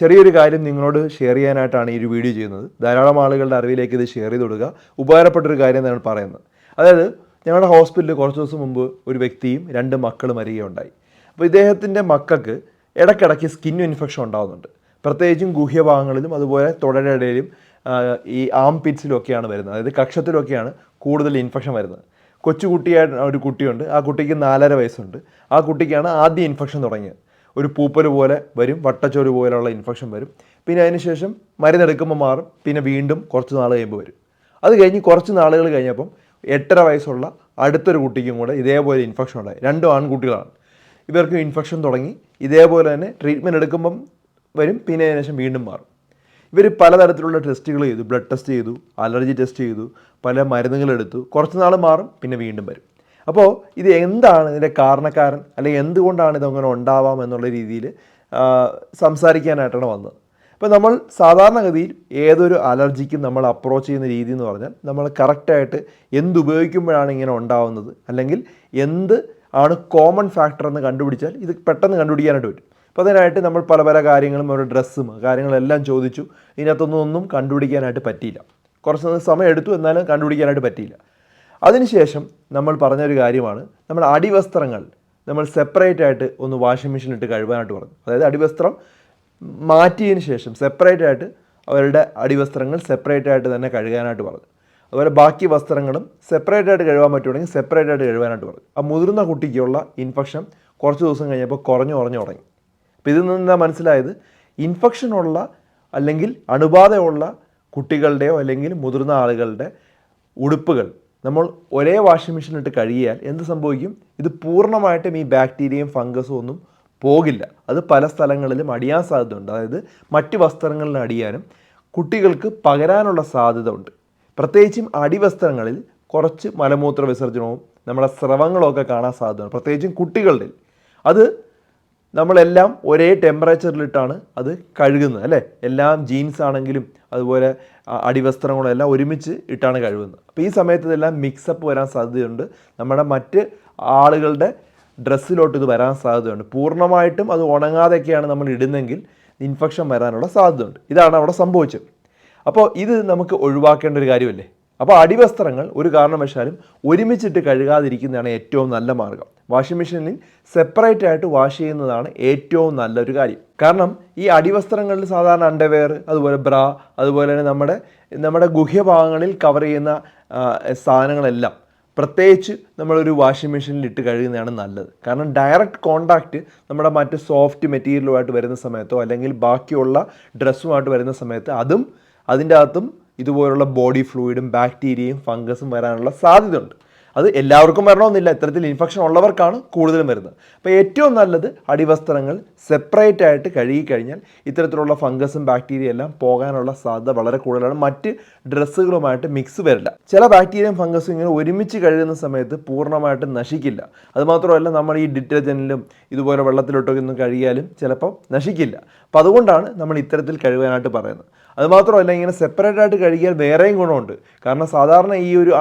ചെറിയൊരു കാര്യം നിങ്ങളോട് ഷെയർ ചെയ്യാനായിട്ടാണ് ഈ ഒരു വീഡിയോ ചെയ്യുന്നത്. ധാരാളം ആളുകളുടെ അറിവിലേക്ക് ഇത് ഷെയർ ചെയ്ത് കൊടുക്കുക. ഉപകാരപ്പെട്ടൊരു കാര്യം എന്നാണ് പറയുന്നത്. അതായത് ഞങ്ങളുടെ ഹോസ്പിറ്റലിൽ കുറച്ച് ദിവസം മുമ്പ് ഒരു വ്യക്തിയും രണ്ട് മക്കളും വരികയുണ്ടായി അപ്പോൾ ഇദ്ദേഹത്തിന്റെ മക്കൾക്ക് ഇടയ്ക്കിടയ്ക്ക് സ്കിൻ ഇൻഫെക്ഷൻ ഉണ്ടാകുന്നുണ്ട് പ്രത്യേകിച്ചും ഗുഹ്യഭാഗങ്ങളിലും അതുപോലെ തുടരടയിലും ഈ ആം പിറ്റ്സിലൊക്കെയാണ് വരുന്നത്. അതായത് കക്ഷത്തിലൊക്കെയാണ് കൂടുതൽ ഇൻഫെക്ഷൻ വരുന്നത്. കൊച്ചുകുട്ടിയായിട്ട് ഒരു കുട്ടിയുണ്ട്. ആ കുട്ടിക്ക് നാലര വയസ്സുണ്ട്. ആ കുട്ടിക്കാണ് ആദ്യം ഇൻഫെക്ഷൻ തുടങ്ങിയത്. ഒരു പൂപ്പൽ പോലെ വരും വട്ടച്ചോറ് പോലെയുള്ള ഇൻഫെക്ഷൻ വരും. പിന്നെ അതിനുശേഷം മരുന്നെടുക്കുമ്പോൾ മാറും പിന്നെ വീണ്ടും കുറച്ച് നാൾ കഴിയുമ്പോൾ വരും. അത് കഴിഞ്ഞ് കുറച്ച് നാളുകൾ കഴിഞ്ഞപ്പം എട്ടര വയസ്സുള്ള അടുത്തൊരു കുട്ടിക്കും കൂടെ ഇതേപോലെ ഇൻഫെക്ഷൻ ഉണ്ടായി. രണ്ടും ആൺകുട്ടികളാണ്. ഇവർക്കും ഇൻഫെക്ഷൻ തുടങ്ങി. ഇതേപോലെ തന്നെ ട്രീറ്റ്മെന്റ് എടുക്കുമ്പം വരും പിന്നെ അതിനുശേഷം വീണ്ടും മാറും. ഇവർ പലതരത്തിലുള്ള ടെസ്റ്റുകൾ ചെയ്തു. ബ്ലഡ് ടെസ്റ്റ് ചെയ്തു അലർജി ടെസ്റ്റ് ചെയ്തു പല മരുന്നുകൾ എടുത്തു. കുറച്ച് നാൾ മാറും പിന്നെ വീണ്ടും വരും. അപ്പോൾ ഇത് എന്താണ് ഇതിന്റെ കാരണക്കാരൻ അല്ലെങ്കിൽ എന്തുകൊണ്ടാണ് ഇതങ്ങനെ ഉണ്ടാവാം എന്നുള്ള രീതിയിൽ സംസാരിക്കാനായിട്ടാണ് വന്നത്. അപ്പോൾ നമ്മൾ സാധാരണഗതിയിൽ ഏതൊരു അലർജിക്കും നമ്മൾ അപ്രോച്ച് ചെയ്യുന്ന രീതി എന്ന് പറഞ്ഞാൽ നമ്മൾ കറക്റ്റായിട്ട് എന്തുപയോഗിക്കുമ്പോഴാണ് ഇങ്ങനെ ഉണ്ടാവുന്നത് അല്ലെങ്കിൽ എന്ത് ആണ് കോമൺ ഫാക്ടർ എന്ന് കണ്ടുപിടിച്ചാൽ ഇത് പെട്ടെന്ന് കണ്ടുപിടിക്കാനായിട്ട് പറ്റും. അപ്പോൾ അതിനായിട്ട് നമ്മൾ പല പല കാര്യങ്ങളും അവരുടെ ഡ്രസ്സും കാര്യങ്ങളെല്ലാം ചോദിച്ചു. ഇതിനകത്തൊന്നും കണ്ടുപിടിക്കാനായിട്ട് പറ്റിയില്ല. കുറച്ച് സമയം എടുത്തു എന്നാലും കണ്ടുപിടിക്കാനായിട്ട് പറ്റിയില്ല. അതിനുശേഷം നമ്മൾ പറഞ്ഞൊരു കാര്യമാണ്. നമ്മൾ അടിവസ്ത്രങ്ങൾ നമ്മൾ സെപ്പറേറ്റ് ആയിട്ട് ഒന്ന് വാഷിംഗ് മെഷീനിലിട്ട് കഴുകാനായിട്ട് പറഞ്ഞു. അതായത് അടിവസ്ത്രം മാറ്റിയതിന് ശേഷം സെപ്പറേറ്റ് ആയിട്ട് അവരുടെ അടിവസ്ത്രങ്ങൾ സെപ്പറേറ്റ് ആയിട്ട് തന്നെ കഴുകാനായിട്ട് പറഞ്ഞു. അതുപോലെ ബാക്കി വസ്ത്രങ്ങളും സെപ്പറേറ്റ് ആയിട്ട് കഴുകാൻ പറ്റുവാണെങ്കിൽ സെപ്പറേറ്റ് ആയിട്ട് കഴുകാനായിട്ട് പറഞ്ഞു. ആ മുതിർന്ന കുട്ടിക്കുള്ള ഇൻഫെക്ഷൻ കുറച്ച് ദിവസം കഴിഞ്ഞപ്പോൾ കുറഞ്ഞു കുറഞ്ഞു തുടങ്ങി. അപ്പോൾ ഇതിൽ നിന്ന് മനസ്സിലായത്? ഇൻഫെക്ഷനുള്ള അല്ലെങ്കിൽ അണുബാധയുള്ള കുട്ടികളുടെയോ അല്ലെങ്കിൽ മുതിർന്ന ആളുകളുടെ ഉടുപ്പുകൾ നമ്മൾ ഒരേ വാഷിംഗ് മെഷീൻ ഇട്ട് കഴുകിയാൽ എന്ത് സംഭവിക്കും? ഇത് പൂർണമായിട്ടും ഈ ബാക്ടീരിയയും ഫംഗസും ഒന്നും പോകില്ല. അത് പല സ്ഥലങ്ങളിലും അടിയാൻ സാധ്യതയുണ്ട്. അതായത് മറ്റ് വസ്ത്രങ്ങളിൽ അടിയാനും കുട്ടികൾക്ക് പകരാനുള്ള സാധ്യത ഉണ്ട് പ്രത്യേകിച്ചും അടിവസ്ത്രങ്ങളിൽ കുറച്ച് മലമൂത്ര വിസർജനവും നമ്മുടെ സ്രവങ്ങളൊക്കെ കാണാൻ സാധ്യതയുണ്ട്. പ്രത്യേകിച്ചും കുട്ടികളുടെ. അത് നമ്മളെല്ലാം ഒരേ ടെമ്പറേച്ചറിലിട്ടാണ് അത് കഴുകുന്നത് അല്ലേ? എല്ലാം ജീൻസ് ആണെങ്കിലും അതുപോലെ അ- അടിവസ്ത്രങ്ങളും എല്ലാം ഒരുമിച്ച് ഇട്ടാണ് കഴുകുന്നത്. അപ്പോൾ ഈ സമയത്ത് ഇതെല്ലാം മിക്സപ്പ് വരാൻ സാധ്യതയുണ്ട്. നമ്മുടെ മറ്റ് ആളുകളുടെ ഡ്രസ്സിലോട്ട് ഇത് വരാൻ സാധ്യതയുണ്ട്. പൂർണമായിട്ടും അത് ഉണങ്ങാതെയൊക്കെയാണ് നമ്മൾ ഇടുന്നെങ്കിൽ ഇൻഫെക്ഷൻ വരാനുള്ള സാധ്യതയുണ്ട്. ഇതാണ് അവിടെ സംഭവിച്ചത്. അപ്പോൾ ഇത് നമുക്ക് ഒഴിവാക്കേണ്ട ഒരു കാര്യമല്ലേ? അപ്പോൾ അടിവസ്ത്രങ്ങൾ ഒരു കാരണവശാലും ഒരുമിച്ചിട്ട് കഴുകാതിരിക്കുന്നതാണ് ഏറ്റവും നല്ല മാർഗം. വാഷിംഗ് മെഷീനിൽ സെപ്പറേറ്റ് ആയിട്ട് വാഷ് ചെയ്യുന്നതാണ് ഏറ്റവും നല്ലൊരു കാര്യം. കാരണം ഈ അടിവസ്ത്രങ്ങളിൽ സാധാരണ അണ്ടർവെയർ അതുപോലെ ബ്ര അതുപോലെ തന്നെ നമ്മുടെ നമ്മുടെ ഗുഹ്യഭാഗങ്ങളിൽ കവർ ചെയ്യുന്ന സാധനങ്ങളെല്ലാം പ്രത്യേകിച്ച് നമ്മളൊരു വാഷിംഗ് മെഷീനിൽ ഇട്ട് കഴുകുന്നതാണ് നല്ലത്. കാരണം ഡയറക്റ്റ് കോണ്ടാക്റ്റ് നമ്മുടെ മറ്റ് സോഫ്റ്റ് മെറ്റീരിയലുമായിട്ട് വരുന്ന സമയത്തോ അല്ലെങ്കിൽ ബാക്കിയുള്ള ഡ്രസ്സുമായിട്ട് വരുന്ന സമയത്ത് അതും അതിന്റെ അകത്തും ഇതുപോലുള്ള ബോഡി ഫ്ലൂയിഡും ബാക്ടീരിയയും ഫംഗസും വരാനുള്ള സാധ്യതയുണ്ട്. അത് എല്ലാവർക്കും വരണമെന്നില്ല. ഇത്തരത്തിൽ ഇൻഫെക്ഷൻ ഉള്ളവർക്കാണ് കൂടുതലും വരുന്നത്. അപ്പോൾ ഏറ്റവും നല്ലത് അടിവസ്ത്രങ്ങൾ സെപ്പറേറ്റ് ആയിട്ട് കഴുകിക്കഴിഞ്ഞാൽ ഇത്തരത്തിലുള്ള ഫംഗസും ബാക്ടീരിയ എല്ലാം പോകാനുള്ള സാധ്യത വളരെ കൂടുതലാണ്. മറ്റ് ഡ്രസ്സുകളുമായിട്ട് മിക്സ് വരില്ല. ചില ബാക്ടീരിയയും ഫംഗസും ഇങ്ങനെ ഒരുമിച്ച് കഴുകുന്ന സമയത്ത് പൂർണമായിട്ടും നശിക്കില്ല. അതുമാത്രമല്ല നമ്മൾ ഈ ഡിറ്റർജന്റിലും ഇതുപോലെ വെള്ളത്തിലോട്ടൊക്കെ ഒന്നും കഴുകിയാലും ചിലപ്പോൾ നശിക്കില്ല. അപ്പോൾ അതുകൊണ്ടാണ് നമ്മൾ ഇത്തരത്തിൽ കഴുകാനായിട്ട് പറയുന്നത്. അതുമാത്രമല്ല ഇങ്ങനെ സെപ്പറേറ്റ് ആയിട്ട് കഴുകിയാൽ വേറെയും ഗുണമുണ്ട്. കാരണം സാധാരണ ഈ ഒരു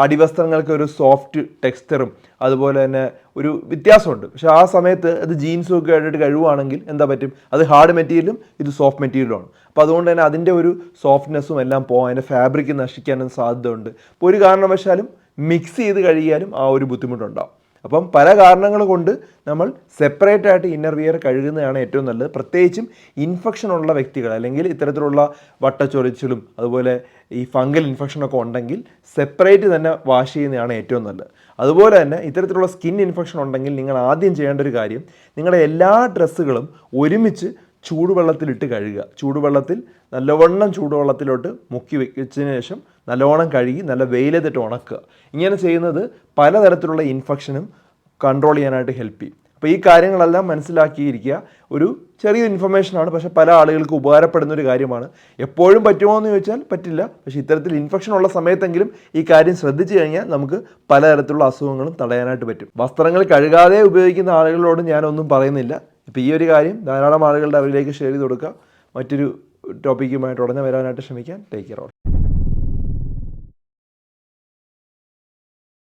അടിവസ്ത്രങ്ങൾക്ക് ഒരു സോഫ്റ്റ് ടെക്സ്ചറും അതുപോലെ തന്നെ ഒരു വ്യത്യാസമുണ്ട്. പക്ഷെ ആ സമയത്ത് അത് ജീൻസും ഒക്കെ ആയിട്ട് കഴിവുകയാണെങ്കിൽ എന്താ പറ്റും? അത് ഹാർഡ് മെറ്റീരിയലും ഇത് സോഫ്റ്റ് മെറ്റീരിയലുമാണ്. അപ്പോൾ അതുകൊണ്ട് തന്നെ അതിന്റെ ഒരു സോഫ്റ്റ്നെസ്സും എല്ലാം പോകാൻ അതിന്റെ ഫാബ്രിക് നശിക്കാനും സാധ്യതയുണ്ട്. അപ്പോൾ ഒരു കാരണവശാലും മിക്സ് ചെയ്ത് കഴിയാനും ആ ഒരു ബുദ്ധിമുട്ടുണ്ടാവും. അപ്പം പല കാരണങ്ങൾ കൊണ്ട് നമ്മൾ സെപ്പറേറ്റ് ആയിട്ട് ഇന്നർ വിയർ കഴുകുന്നതാണ് ഏറ്റവും നല്ലത്. പ്രത്യേകിച്ചും ഇൻഫെക്ഷൻ ഉള്ള വ്യക്തികൾ അല്ലെങ്കിൽ ഇത്തരത്തിലുള്ള വട്ടച്ചൊറിച്ചിലും അതുപോലെ ഈ ഫംഗൽ ഇൻഫെക്ഷനൊക്കെ ഉണ്ടെങ്കിൽ സെപ്പറേറ്റ് തന്നെ വാഷ് ചെയ്യുന്നതാണ് ഏറ്റവും നല്ലത്. അതുപോലെ തന്നെ ഇത്തരത്തിലുള്ള സ്കിൻ ഇൻഫെക്ഷൻ ഉണ്ടെങ്കിൽ നിങ്ങൾ ആദ്യം ചെയ്യേണ്ട ഒരു കാര്യം നിങ്ങളുടെ എല്ലാ ഡ്രസ്സുകളും ഒരുമിച്ച് ചൂടുവെള്ളത്തിലിട്ട് കഴുകുക. ചൂടുവെള്ളത്തിൽ നല്ലവണ്ണം ചൂടുവെള്ളത്തിലോട്ട് മുക്കി വെച്ചതിന് ശേഷം നല്ലവണ്ണം കഴുകി നല്ല വെയിലെത്തിട്ട് ഉണക്കുക. ഇങ്ങനെ ചെയ്യുന്നത് പലതരത്തിലുള്ള ഇൻഫെക്ഷനും കൺട്രോൾ ചെയ്യാനായിട്ട് ഹെൽപ്പ് ചെയ്യും. അപ്പോൾ ഈ കാര്യങ്ങളെല്ലാം മനസ്സിലാക്കിയിരിക്കുക. ഒരു ചെറിയ ഇൻഫർമേഷനാണ് പക്ഷേ പല ആളുകൾക്ക് ഉപകാരപ്പെടുന്ന ഒരു കാര്യമാണ്. എപ്പോഴും പറ്റുമോ എന്ന് ചോദിച്ചാൽ പറ്റില്ല. പക്ഷേ ഇത്തരത്തിൽ ഇൻഫെക്ഷൻ ഉള്ള സമയത്തെങ്കിലും ഈ കാര്യം ശ്രദ്ധിച്ചു കഴിഞ്ഞാൽ നമുക്ക് പലതരത്തിലുള്ള അസുഖങ്ങളും തടയാനായിട്ട് പറ്റും. വസ്ത്രങ്ങൾ കഴുകാതെ ഉപയോഗിക്കുന്ന ആളുകളോട് ഞാനൊന്നും പറയുന്നില്ല. ഇപ്പോൾ ഈ ഒരു കാര്യം ധാരാളം ആളുകളുടെ അവരിലേക്ക് ഷെയർ ചെയ്ത് കൊടുക്കുക മറ്റൊരു ടോപ്പിക്കുമായിട്ട് ഉടനെ വരാനായിട്ട് ശ്രമിക്കാൻ ടേക്ക് കെയർ